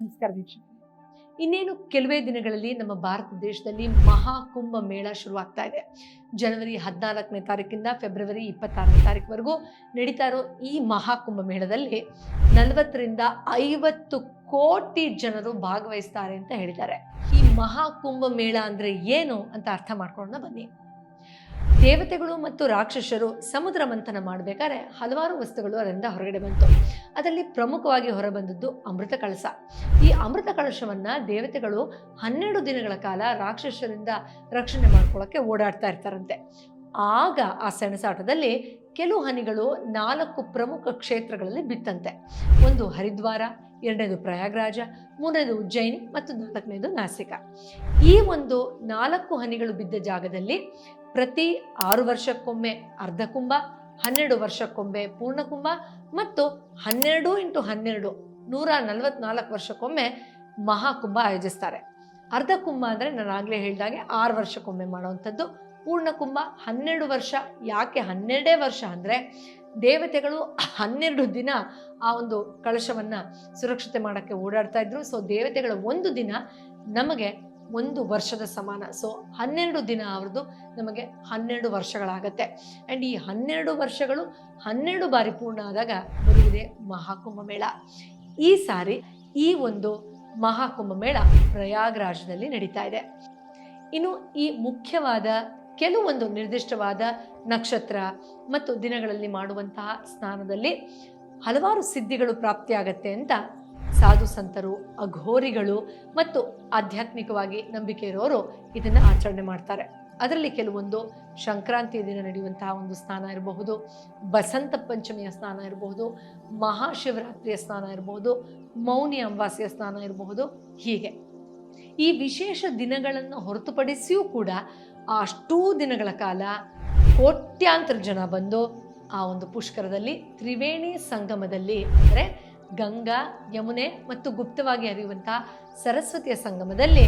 ನಮಸ್ಕಾರ ವೀಕ್ಷಕರೇ ಇನ್ನೇನು ಕೆಲವೇ ದಿನಗಳಲ್ಲಿ ನಮ್ಮ ಭಾರತ ದೇಶದಲ್ಲಿ ಮಹಾಕುಂಭ ಮೇಳ ಶುರುವಾಗ್ತಾ ಇದೆ. ಜನವರಿ ಹದಿನಾಲ್ಕನೇ ತಾರೀಕಿಂದ ಫೆಬ್ರವರಿ ಇಪ್ಪತ್ತಾರನೇ ತಾರೀಕುವರೆಗೂ ನಡೀತಾ ಇರೋ ಈ ಮಹಾಕುಂಭ ಮೇಳದಲ್ಲಿ ನಲವತ್ತರಿಂದ ಐವತ್ತು ಕೋಟಿ ಜನರು ಭಾಗವಹಿಸ್ತಾರೆ ಅಂತ ಹೇಳಿದ್ದಾರೆ. ಈ ಮಹಾಕುಂಭ ಮೇಳ ಅಂದ್ರೆ ಏನು ಅಂತ ಅರ್ಥ ಮಾಡ್ಕೊಳ್ಳೋಣ ಬನ್ನಿ. ದೇವತೆಗಳು ಮತ್ತು ರಾಕ್ಷಸರು ಸಮುದ್ರ ಮಂಥನ ಮಾಡಬೇಕಾದ್ರೆ ಹಲವಾರು ವಸ್ತುಗಳು ಅದರಿಂದ ಹೊರಗಡೆ ಬಂತು. ಅದರಲ್ಲಿ ಪ್ರಮುಖವಾಗಿ ಹೊರಬಂದದ್ದು ಅಮೃತ ಕಳಸ. ಈ ಅಮೃತ ಕಳಶವನ್ನು ದೇವತೆಗಳು ಹನ್ನೆರಡು ದಿನಗಳ ಕಾಲ ರಾಕ್ಷಸರಿಂದ ರಕ್ಷಣೆ ಮಾಡ್ಕೊಳ್ಳೋಕ್ಕೆ ಓಡಾಡ್ತಾ ಇರ್ತಾರಂತೆ. ಆಗ ಆ ಸೆಣಸಾಟದಲ್ಲಿ ಕೆಲವು ಹನಿಗಳು ನಾಲ್ಕು ಪ್ರಮುಖ ಕ್ಷೇತ್ರಗಳಲ್ಲಿ ಬಿತ್ತಂತೆ. ಒಂದು ಹರಿದ್ವಾರ, ಎರಡನೇದು ಪ್ರಯಾಗ್ರಾಜ, ಮೂರನೇದು ಉಜ್ಜಯಿನಿ ಮತ್ತು ನಾಲ್ಕನೇದು ನಾಸಿಕ. ಈ ಒಂದು ನಾಲ್ಕು ಹನಿಗಳು ಬಿದ್ದ ಜಾಗದಲ್ಲಿ ಪ್ರತಿ ಆರು ವರ್ಷಕ್ಕೊಮ್ಮೆ ಅರ್ಧ ಕುಂಭ, ಹನ್ನೆರಡು ವರ್ಷಕ್ಕೊಮ್ಮೆ ಪೂರ್ಣ ಕುಂಭ ಮತ್ತು ಹನ್ನೆರಡು ಇಂಟು ಹನ್ನೆರಡು ನೂರ ನಲವತ್ನಾಲ್ಕು ವರ್ಷಕ್ಕೊಮ್ಮೆ ಮಹಾಕುಂಭ ಆಯೋಜಿಸ್ತಾರೆ. ಅರ್ಧ ಕುಂಭ ಅಂದರೆ ನಾನು ಆಗಲೇ ಹೇಳಿದಾಗೆ ಆರು ವರ್ಷಕ್ಕೊಮ್ಮೆ ಮಾಡುವಂಥದ್ದು. ಪೂರ್ಣ ಕುಂಭ ಹನ್ನೆರಡು ವರ್ಷ. ಯಾಕೆ ಹನ್ನೆರಡೇ ವರ್ಷ ಅಂದರೆ ದೇವತೆಗಳು ಹನ್ನೆರಡು ದಿನ ಆ ಒಂದು ಕಳಶವನ್ನು ಸುರಕ್ಷತೆ ಮಾಡೋಕ್ಕೆ ಓಡಾಡ್ತಾ ಇದ್ರು. ಸೊ ದೇವತೆಗಳ ಒಂದು ದಿನ ನಮಗೆ ಒಂದು ವರ್ಷದ ಸಮಾನ. ಸೊ ಹನ್ನೆರಡು ದಿನ ಅವ್ರದ್ದು ನಮಗೆ ಹನ್ನೆರಡು ವರ್ಷಗಳಾಗತ್ತೆ. ಆ್ಯಂಡ್ ಈ ಹನ್ನೆರಡು ವರ್ಷಗಳು ಹನ್ನೆರಡು ಬಾರಿ ಪೂರ್ಣ ಆದಾಗ ಬರುವುದೇ ಮಹಾಕುಂಭ ಮೇಳ. ಈ ಸಾರಿ ಈ ಒಂದು ಮಹಾಕುಂಭ ಮೇಳ ಪ್ರಯಾಗ್ರಾಜದಲ್ಲಿ ನಡೀತಾ ಇದೆ. ಇನ್ನು ಈ ಮುಖ್ಯವಾದ ಕೆಲವೊಂದು ನಿರ್ದಿಷ್ಟವಾದ ನಕ್ಷತ್ರ ಮತ್ತು ದಿನಗಳಲ್ಲಿ ಮಾಡುವಂತಹ ಸ್ನಾನದಲ್ಲಿ ಹಲವಾರು ಸಿದ್ಧಿಗಳು ಪ್ರಾಪ್ತಿಯಾಗತ್ತೆ ಅಂತ ಸಾಧು ಸಂತರು, ಅಘೋರಿಗಳು ಮತ್ತು ಆಧ್ಯಾತ್ಮಿಕವಾಗಿ ನಂಬಿಕೆ ಇರೋರು ಇದನ್ನು ಆಚರಣೆ ಮಾಡ್ತಾರೆ. ಅದರಲ್ಲಿ ಕೆಲವೊಂದು ಸಂಕ್ರಾಂತಿಯ ದಿನ ನಡೆಯುವಂತಹ ಒಂದು ಸ್ನಾನ ಇರಬಹುದು, ಬಸಂತ ಪಂಚಮಿಯ ಸ್ನಾನ ಇರಬಹುದು, ಮಹಾಶಿವರಾತ್ರಿಯ ಸ್ನಾನ ಇರಬಹುದು, ಮೌನಿ ಅಂಬಾಸಿಯ ಸ್ನಾನ ಇರಬಹುದು, ಹೀಗೆ. ಈ ವಿಶೇಷ ದಿನಗಳನ್ನು ಹೊರತುಪಡಿಸಿಯೂ ಕೂಡ ಅಷ್ಟೂ ದಿನಗಳ ಕಾಲ ಕೋಟ್ಯಾಂತರ ಜನ ಬಂದು ಆ ಒಂದು ಪುಷ್ಕರದಲ್ಲಿ ತ್ರಿವೇಣಿ ಸಂಗಮದಲ್ಲಿ ಅಂದರೆ ಗಂಗಾ, ಯಮುನೆ ಮತ್ತು ಗುಪ್ತವಾಗಿ ಹರಿಯುವಂತಹ ಸರಸ್ವತಿಯ ಸಂಗಮದಲ್ಲಿ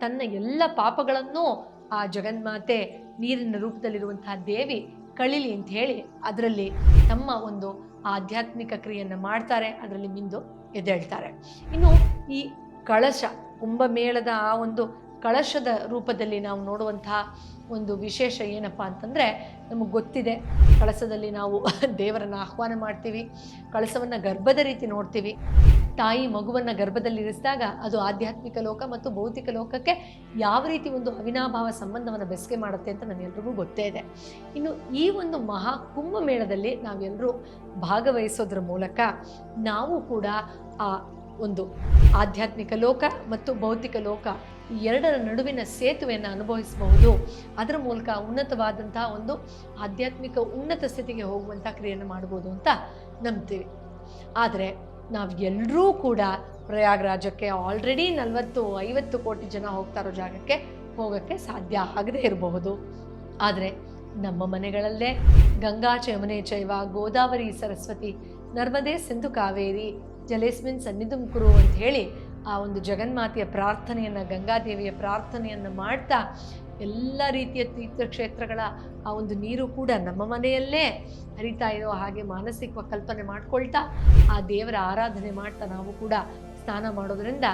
ತನ್ನ ಎಲ್ಲ ಪಾಪಗಳನ್ನು ಆ ಜಗನ್ಮಾತೆ ನೀರಿನ ರೂಪದಲ್ಲಿರುವಂತಹ ದೇವಿ ಕಳಿಲಿ ಅಂತ ಹೇಳಿ ಅದರಲ್ಲಿ ತಮ್ಮ ಒಂದು ಆಧ್ಯಾತ್ಮಿಕ ಕ್ರಿಯೆಯನ್ನು ಮಾಡ್ತಾರೆ, ಅದರಲ್ಲಿ ಮಿಂದು ಎದ್ದೇಳ್ತಾರೆ. ಇನ್ನು ಈ ಕಳಶ, ಕುಂಭಮೇಳದ ಆ ಒಂದು ಕಳಶದ ರೂಪದಲ್ಲಿ ನಾವು ನೋಡುವಂತಹ ಒಂದು ವಿಶೇಷ ಏನಪ್ಪ ಅಂತಂದರೆ ನಮಗೆ ಗೊತ್ತಿದೆ. ಕಳಸದಲ್ಲಿ ನಾವು ದೇವರನ್ನು ಆಹ್ವಾನ ಮಾಡ್ತೀವಿ. ಕಳಸವನ್ನು ಗರ್ಭದ ರೀತಿ ನೋಡ್ತೀವಿ. ತಾಯಿ ಮಗುವನ್ನು ಗರ್ಭದಲ್ಲಿ ಇರಿಸಿದಾಗ ಅದು ಆಧ್ಯಾತ್ಮಿಕ ಲೋಕ ಮತ್ತು ಭೌತಿಕ ಲೋಕಕ್ಕೆ ಯಾವ ರೀತಿ ಒಂದು ಅವಿನಾಭಾವ ಸಂಬಂಧವನ್ನು ಬೆಸಗೆ ಮಾಡುತ್ತೆ ಅಂತ ನಮ್ಮೆಲ್ರಿಗೂ ಗೊತ್ತೇ ಇದೆ. ಇನ್ನು ಈ ಒಂದು ಮಹಾ ಕುಂಭಮೇಳದಲ್ಲಿ ನಾವೆಲ್ಲರೂ ಭಾಗವಹಿಸೋದ್ರ ಮೂಲಕ ನಾವು ಕೂಡ ಆ ಒಂದು ಆಧ್ಯಾತ್ಮಿಕ ಲೋಕ ಮತ್ತು ಭೌತಿಕ ಲೋಕ ಎರಡರ ನಡುವಿನ ಸೇತುವೆಯನ್ನು ಅನುಭವಿಸಬಹುದು. ಅದರ ಮೂಲಕ ಉನ್ನತವಾದಂತಹ ಒಂದು ಆಧ್ಯಾತ್ಮಿಕ ಉನ್ನತ ಸ್ಥಿತಿಗೆ ಹೋಗುವಂಥ ಕ್ರಿಯೆಯನ್ನು ಮಾಡ್ಬೋದು ಅಂತ ನಂಬ್ತೀವಿ. ಆದರೆ ನಾವು ಎಲ್ಲರೂ ಕೂಡ ಪ್ರಯಾಗ್ರಾಜಕ್ಕೆ ಆಲ್ರೆಡಿ ನಲವತ್ತು, ಐವತ್ತು ಕೋಟಿ ಜನ ಹೋಗ್ತಾ ಇರೋ ಜಾಗಕ್ಕೆ ಹೋಗೋಕ್ಕೆ ಸಾಧ್ಯ ಆಗದೇ ಇರಬಹುದು. ಆದರೆ ನಮ್ಮ ಮನೆಗಳಲ್ಲೇ ಗಂಗಾ ಚಮನೆ ಚೈವ, ಗೋದಾವರಿ ಸರಸ್ವತಿ, ನರ್ಮದೆ ಸಿಂಧು ಕಾವೇರಿ, ಜಲೇಸ್ಮಿನ್ ಸನ್ನಿಧುಮ್ ಕುರು ಅಂತ ಹೇಳಿ ಆ ಒಂದು ಜಗನ್ಮಾತೆಯ ಪ್ರಾರ್ಥನೆಯನ್ನು, ಗಂಗಾದೇವಿಯ ಪ್ರಾರ್ಥನೆಯನ್ನು ಮಾಡ್ತಾ ಎಲ್ಲ ರೀತಿಯ ತೀರ್ಥಕ್ಷೇತ್ರಗಳ ಆ ಒಂದು ನೀರು ಕೂಡ ನಮ್ಮ ಮನೆಯಲ್ಲೇ ಹರಿತಾ ಇರೋ ಹಾಗೆ ಮಾನಸಿಕ ಕಲ್ಪನೆ ಮಾಡ್ಕೊಳ್ತಾ ಆ ದೇವರ ಆರಾಧನೆ ಮಾಡ್ತಾ ನಾವು ಕೂಡ ಸ್ನಾನ ಮಾಡೋದ್ರಿಂದ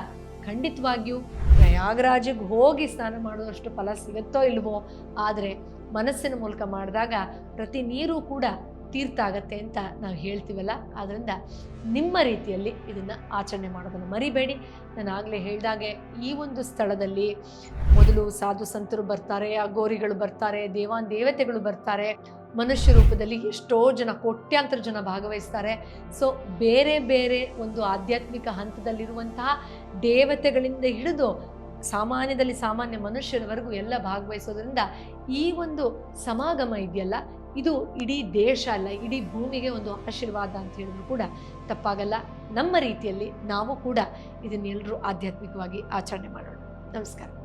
ಖಂಡಿತವಾಗಿಯೂ ಪ್ರಯಾಗರಾಜಿಗೆ ಹೋಗಿ ಸ್ನಾನ ಮಾಡೋದಷ್ಟು ಫಲ ಸಿಗುತ್ತೋ ಇಲ್ವೋ, ಆದರೆ ಮನಸ್ಸಿನ ಮೂಲಕ ಮಾಡಿದಾಗ ಪ್ರತಿ ನೀರು ಕೂಡ ತೀರ್ಥ ಆಗತ್ತೆ ಅಂತ ನಾವು ಹೇಳ್ತೀವಲ್ಲ ಆದ್ದರಿಂದ ನಿಮ್ಮ ರೀತಿಯಲ್ಲಿ ಇದನ್ನು ಆಚರಣೆ ಮಾಡೋದನ್ನು ಮರಿಬೇಡಿ. ನಾನು ಆಗಲೇ ಹೇಳಿದಾಗೆ ಈ ಒಂದು ಸ್ಥಳದಲ್ಲಿ ಮೊದಲು ಸಾಧು ಸಂತರು ಬರ್ತಾರೆ ಅಗೋರಿಗಳು ಬರ್ತಾರೆ, ದೇವಾನ್ ದೇವತೆಗಳು ಬರ್ತಾರೆ. ಮನುಷ್ಯ ರೂಪದಲ್ಲಿ ಎಷ್ಟೋ ಜನ, ಕೋಟ್ಯಾಂತರ ಜನ ಭಾಗವಹಿಸ್ತಾರೆ. ಸೊ ಬೇರೆ ಬೇರೆ ಒಂದು ಆಧ್ಯಾತ್ಮಿಕ ಹಂತದಲ್ಲಿರುವಂತಹ ದೇವತೆಗಳಿಂದ ಹಿಡಿದು ಸಾಮಾನ್ಯದಲ್ಲಿ ಸಾಮಾನ್ಯ ಮನುಷ್ಯರವರೆಗೂ ಎಲ್ಲ ಭಾಗವಹಿಸೋದ್ರಿಂದ ಈ ಒಂದು ಸಮಾಗಮ ಇದೆಯಲ್ಲ ಇದು ಇಡೀ ದೇಶ ಅಲ್ಲ, ಇಡೀ ಭೂಮಿಗೆ ಒಂದು ಆಶೀರ್ವಾದ ಅಂತ ಹೇಳಿದ್ರು ಕೂಡ ತಪ್ಪಾಗಲ್ಲ. ನಮ್ಮ ರೀತಿಯಲ್ಲಿ ನಾವು ಕೂಡ ಇದನ್ನೆಲ್ಲರೂ ಆಧ್ಯಾತ್ಮಿಕವಾಗಿ ಆಚರಣೆ ಮಾಡೋಣ. ನಮಸ್ಕಾರ.